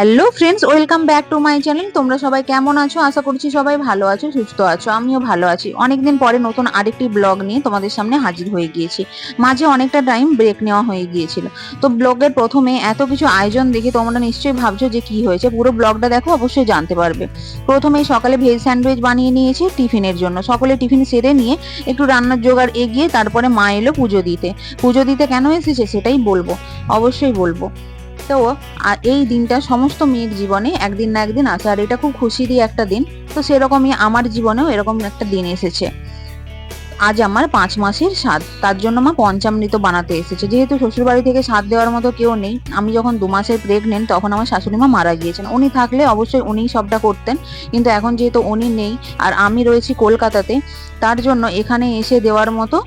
Hello friends, welcome back to my channel. তোমরা সবাই কেমন আছো? আশা করছি সবাই ভালো আছো, সুস্থ আছো, আমিও ভালো আছি। অনেকদিন পরে নতুন আরেকটি ব্লগ নিয়ে তোমাদের সামনে হাজির হয়ে গিয়েছি। মাঝে অনেকটা টাইম ব্রেক নেওয়া হয়ে গিয়েছিল। তো ব্লগের প্রথমে এত কিছু আয়োজন দেখে তোমরা নিশ্চয়ই ভাবছ যে কি হয়েছে? পুরো ব্লগটা দেখো, অবশ্যই জানতে পারবে। প্রথমেই সকালে ভেজ স্যান্ডউইচ বানিয়ে নিয়েছি টিফিনের জন্য। সকলে টিফিন সেরে নিয়ে একটু রান্নার জোগাড় এগিয়ে তারপরে মা এলো পুজো দিতে। পুজো দিতে কেন এসেছে সেটাই বলব। অবশ্যই বলব। আর এই দিনটা সমস্ত মেয়ের জীবনে একদিন না একদিন আসে আর এটা খুব খুশিরই একটা দিন। তো সেরকমই আমার জীবনেও এরকম একটা দিন এসেছে। আজ আমার পাঁচ মাসের স্বাদ। তার জন্য মা পঞ্চামৃত বানাতে এসেছে। যেহেতু শ্বশুরবাড়ি থেকে স্বাদ দেওয়ার মতো কেউ নেই, আমি যখন দু মাসের প্রেগনেন্ট তখন আমার শাশুড়ি মা মারা গিয়েছেন। উনি থাকলে অবশ্যই উনিই সবটা করতেন। কিন্তু এখন যেহেতু উনি নেই, আর আমি রয়েছি কলকাতাতে, তার জন্য এখানে এসে দেওয়ার মতো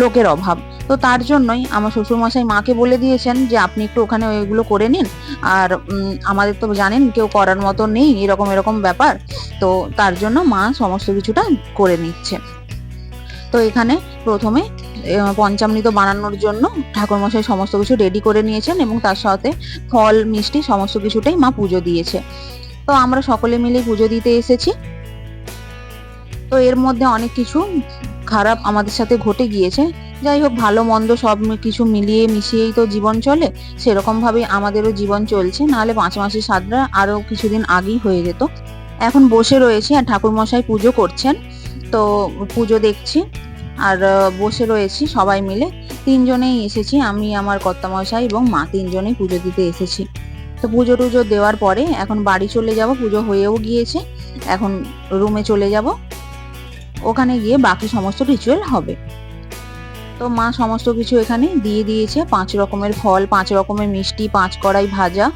লোকের অভাব। তো তার জন্যই আমার শ্বশুরমশাই মাকে বলে দিয়েছেন যে, আপনি একটু ওখানে ওইগুলো করে নিন। আর আমাদের তো জানেন কেউ করার মতো নেই, এরকম এরকম ব্যাপার। তো তার জন্য মা সমস্ত কিছুটা করে নিচ্ছে। তো এখানে প্রথমে পঞ্চামৃত বানানোর জন্য ঠাকুরমশাই সমস্ত কিছু রেডি করে নিয়েছেন এবং তার সাথে ফল, মিষ্টি সমস্ত কিছুটাই মা পুজো দিয়েছে। তো আমরা সকলে মিলে পুজো দিতে এসেছি। তো এর মধ্যে অনেক কিছু খারাপ আমাদের সাথে ঘটে গিয়েছে। যাই হোক, ভালো, মন্দ সব কিছু মিলিয়ে মিশিয়েই তো জীবন চলে, সেরকম ভাবেই আমাদেরও জীবন চলছে। নাহলে পাঁচ মাসের সাদরা আরও কিছুদিন আগেই হয়ে যেত। এখন বসে রয়েছি, আর ঠাকুর মশাই পুজো করছেন। তো পুজো দেখছি, আর বসে রয়েছি সবাই মিলে। তিনজনেই এসেছি, আমি, আমার কর্তামশাই এবং মা তিনজনেই পুজো দিতে এসেছি। তো পুজো টুজো দেওয়ার পরে এখন বাড়ি চলে যাব, পুজো হয়েও গিয়েছে। এখন রুমে চলে যাব। ওখানে গিয়ে বাকি সমস্ত রিচুয়াল হবে। তো মা সমস্ত কিছু এখানে দিয়ে দিয়েছে। পাঁচ রকমের ফল, পাঁচ রকমের মিষ্টি, পাঁচ কড়াই ভাজা,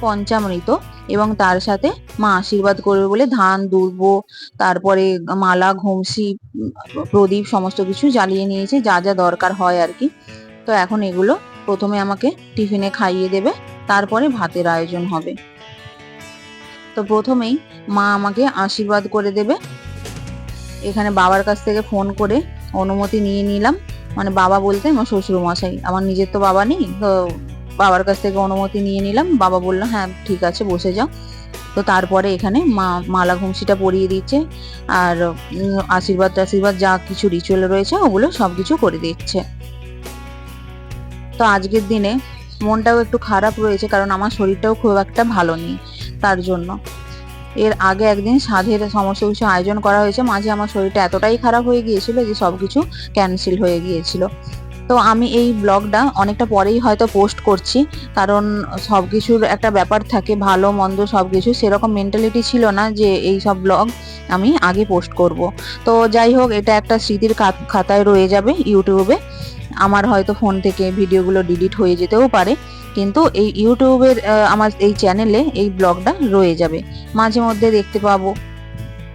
পঞ্চামৃত এবং তার সাথে মা আশীর্বাদ করবে বলে ধান, দুর্ব, তারপরে মালা, ঘুমসি, প্রদীপ সমস্ত কিছু জ্বালিয়ে নিয়েছে। যা যা দরকার হয় আর কি। তো এখন এগুলো প্রথমে আমাকে টিফিনে খাইয়ে দেবে। তারপরে ভাতের আয়োজন হবে। তো প্রথমেই মা আমাকে আশীর্বাদ করে দেবে। এখানে বাবার কাছ থেকে ফোন করে অনুমতি নিয়ে নিলাম। মানে বাবা বলতে আমার শ্বশুর মশাই, আমার নিজের তো বাবা নেই, তো বাবার কাছ থেকে অনুমতি নিয়ে নিলাম, বাবা বলল হ্যাঁ ঠিক আছে, বসে যাও। তো তারপরে এখানে মা, মালা ঘুমসিটা পরিয়ে দিচ্ছে, আর আশীর্বাদ টাশীর্বাদ যা কিছু রিচুয়াল রয়েছে, ওগুলো সব কিছু করে দিচ্ছে। তো আজকের দিনে মনটাও একটু খারাপ রয়েছে, কারণ আমার শরীরটাও খুব একটা ভালো নেই, তার জন্য। এর আগে একদিন সাধের সমস্ত কিছু আয়োজন করা হয়েছে, মাঝে আমার শরীরটা এতটাই খারাপ হয়ে গিয়েছিল যে সবকিছু ক্যান্সেল হয়ে গিয়েছিল। তো আমি এই ব্লগটা অনেকটা পরেই হয়তো পোস্ট করছি, কারণ সব কিছুর একটা ব্যাপার থাকে, ভালো, মন্দ সব কিছু, সেরকম মেন্টালিটি ছিল না যে এই সব ব্লগ আমি আগে পোস্ট করব। তো যাই হোক, এটা একটা স্মৃতির খাতায় রয়ে যাবে ইউটিউবে। আমার হয়তো ফোন থেকে ভিডিওগুলো ডিলিট হয়ে যেতেও পারে। কিন্তু এই ইউটিউবের আমার এই চ্যানেলে এই ব্লগটা রয়ে যাবে। মাঝে মধ্যে দেখতে পাবো।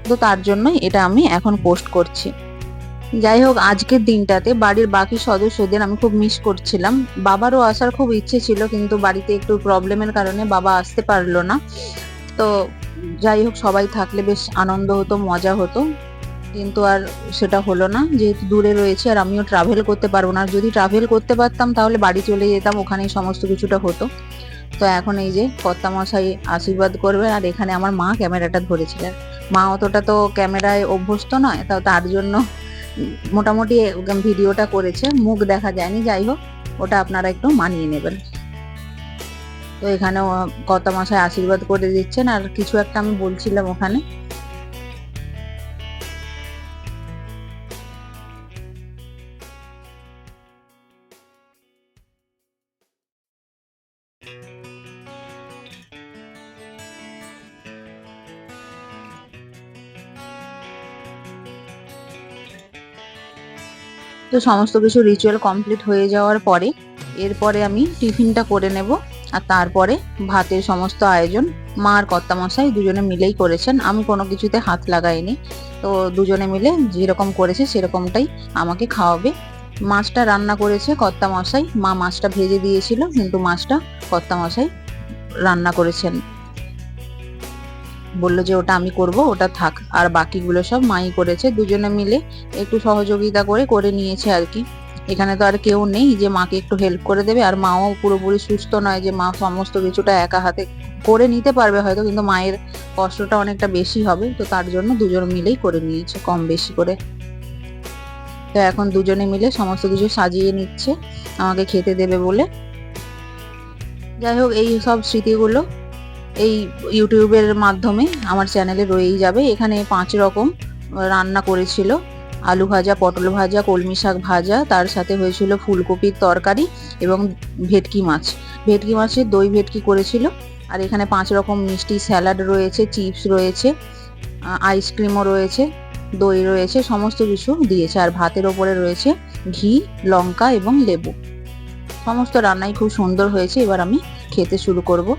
তো তার জন্যই এটা আমি এখন পোস্ট করছি। যাই হোক, আজকের দিনটাতে বাড়ির বাকি সদস্যদের আমি খুব মিস করছিলাম। বাবারও আসার খুব ইচ্ছে ছিল, কিন্তু বাড়িতে একটু প্রবলেমের কারণে বাবা আসতে পারল না। তো যাই হোক, সবাই থাকলে বেশ আনন্দ হতো, মজা হতো। কিন্তু আর সেটা হলো না। যেহেতু দূরে রয়েছে আর আমিও ট্রাভেল করতে পারব না। যদি ট্রাভেল করতে পারতাম তাহলে বাড়ি চলে যেতাম, ওখানেই সমস্ত কিছুটা হতো। তো এখন এই যে কর্তামশাই আশীর্বাদ করবে আর এখানে আমার মা ক্যামেরাটা ধরেছিলেন মা অতটা তো ক্যামেরায় অভ্যস্ত নয়, তাও তার জন্য মোটামুটি ভিডিওটা করেছে। মুখ দেখা যায়নি, যাই হোক, ওটা আপনারা একটু মানিয়ে নেবেন। তো এখানে কর্তামশাই আশীর্বাদ করে দিচ্ছেন। আর কিছু একটা আমি বলছিলাম ওখানে। তো সমস্ত কিছু রিচুয়াল কমপ্লিট হয়ে যাওয়ার পরে, এরপরে আমি টিফিনটা করে নেব আর তারপরে ভাতের সমস্ত আয়োজন মা আর কর্তামশাই দুজনে মিলেই করেছেন। আমি কোনো কিছুতে হাত লাগাইনি, তো দুজনে মিলে যেরকম করেছে সেরকমটাই আমাকে খাওয়াবে। মাছটা রান্না করেছে কর্তামশাই, মা মাছটা ভেজে দিয়েছিল, কিন্তু মাছটা কর্তামশাই রান্না করেছেন। বলল যে ওটা আমি করব, ওটা থাক। আর বাকিগুলো সব মাই করেছে, দুজনে মিলে একটু সহযোগিতা করে করে নিয়েছে আর কি। এখানে তো আর কেউ নেই যে মাকে একটু হেল্প করে দেবে, আর মাও পুরোপুরি সুস্থ নয় যে মা সমস্ত কিছুটা একা হাতে করে নিতে পারবে হয়তো, কিন্তু মায়ের কষ্টটা অনেকটা বেশি হবে। তো তার জন্য দুজন মিলেই করে নিয়েছে, কম বেশি করে। তো এখন দুজনে মিলে সমস্ত কিছু সাজিয়ে নিচ্ছে, আমাকে খেতে দেবে বলে। যাই হোক, এই সব স্মৃতিগুলো এই ইউটিউবের মাধ্যমে আমার চ্যানেলে রয়েই যাবে। এখানে পাঁচ রকম রান্না করেছিল। আলু ভাজা, পটল ভাজা, কলমি শাক ভাজা, তার সাথে হয়েছিল ফুলকপির তরকারি এবং ভেটকি মাছ। ভেটকি মাছের দই ভেটকি করেছিল। আর এখানে পাঁচ রকম মিষ্টি স্যালাড রয়েছে, চিপস রয়েছে আইসক্রিমও রয়েছে, দই রয়েছে, সমস্ত কিছু দিয়েছে। আর ভাতের ওপরে রয়েছে ঘি, লঙ্কা এবং লেবু। সমস্ত রান্নাই খুব সুন্দর হয়েছে। এবার আমি খেতে শুরু করব।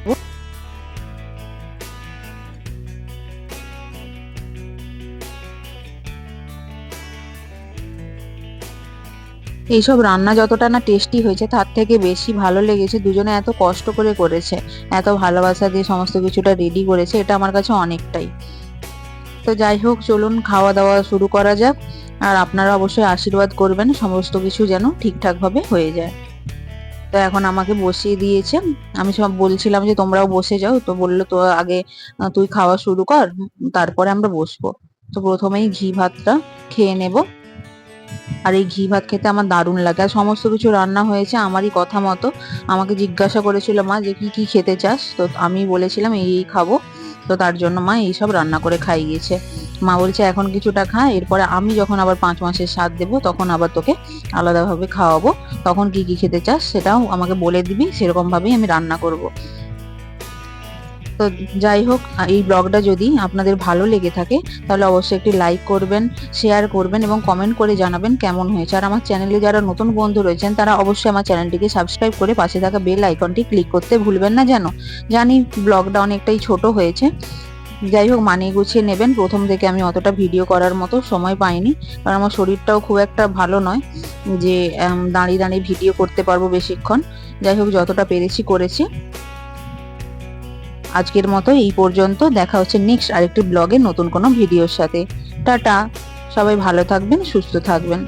এইসব রান্না যতটা না টেস্টি হয়েছে, তার থেকে বেশি ভালো লেগেছে। দুজনে এত কষ্ট করে করেছে, এত ভালোবাসা দিয়ে সমস্ত কিছুটা রেডি করেছে, এটা আমার কাছে অনেকটাই। তো যাই হোক, চলুন খাওয়া দাওয়া শুরু করা যাক। আর আপনারা অবশ্যই আশীর্বাদ করবেন, সমস্ত কিছু যেন ঠিকঠাকভাবে হয়ে যায়। তো এখন আমাকে বসিয়ে দিয়েছে। আমি সব বলছিলাম যে, তোমরাও বসে যাও। তো বলল, তো আগে তুই খাওয়া শুরু কর, তারপরে আমরা বসবো। তো প্রথমেই ঘি ভাতটা খেয়ে নেব। আর এই ঘি ভাত খেতে আমার দারুণ লাগে। আর সমস্ত কিছু রান্না হয়েছে আমারই কথা মতো। আমাকে জিজ্ঞাসা করেছিল মা যে কি কি খেতে চাস? তো আমি বলেছিলাম এই এই খাব। তো তার জন্য মা এইসব রান্না করে খাইয়েছে। মা বলছে, এখন কিছুটা খা, এরপরে আমি যখন আবার পাঁচ মাসের স্বাদ দেবো, তখন আবার তোকে আলাদাভাবে খাওয়াবো। তখন কি কি খেতে চাস, সেটাও আমাকে বলে দিবি, সেরকমভাবেই আমি রান্না করব। তো যাই হোক এই ব্লগটা যদি আপনাদের ভালো লেগে থাকে, তাহলে অবশ্যই একটি লাইক করবেন শেয়ার করবেন এবং কমেন্ট করে জানাবেন কেমন হয়েছে। আর আমার চ্যানেলে যারা নতুন বন্ধু রয়েছেন, তারা অবশ্যই আমার চ্যানেলটিকে সাবস্ক্রাইব করে পাশে থাকা বেল আইকনটি ক্লিক করতে ভুলবেন না যেন। জানি ব্লগটা অনেকটাই ছোট হয়েছে। যাই হোক, মানিয়ে গুছিয়ে নেবেন। প্রথম থেকে আমি অতটা ভিডিও করার মতো সময় পাইনি। কারণ আমার শরীরটাও খুব একটা ভালো নয় যে দাঁড়িয়ে দাঁড়িয়ে ভিডিও করতে পারব বেশিক্ষণ। যাই হোক, যতটা পেরেছি করেছি। আজকের মতো এই পর্যন্ত। দেখা হচ্ছে নেক্সট আরেকটি ব্লগে নতুন কোনো ভিডিওর সাথে। টাটা! সবাই ভালো থাকবেন, সুস্থ থাকবেন।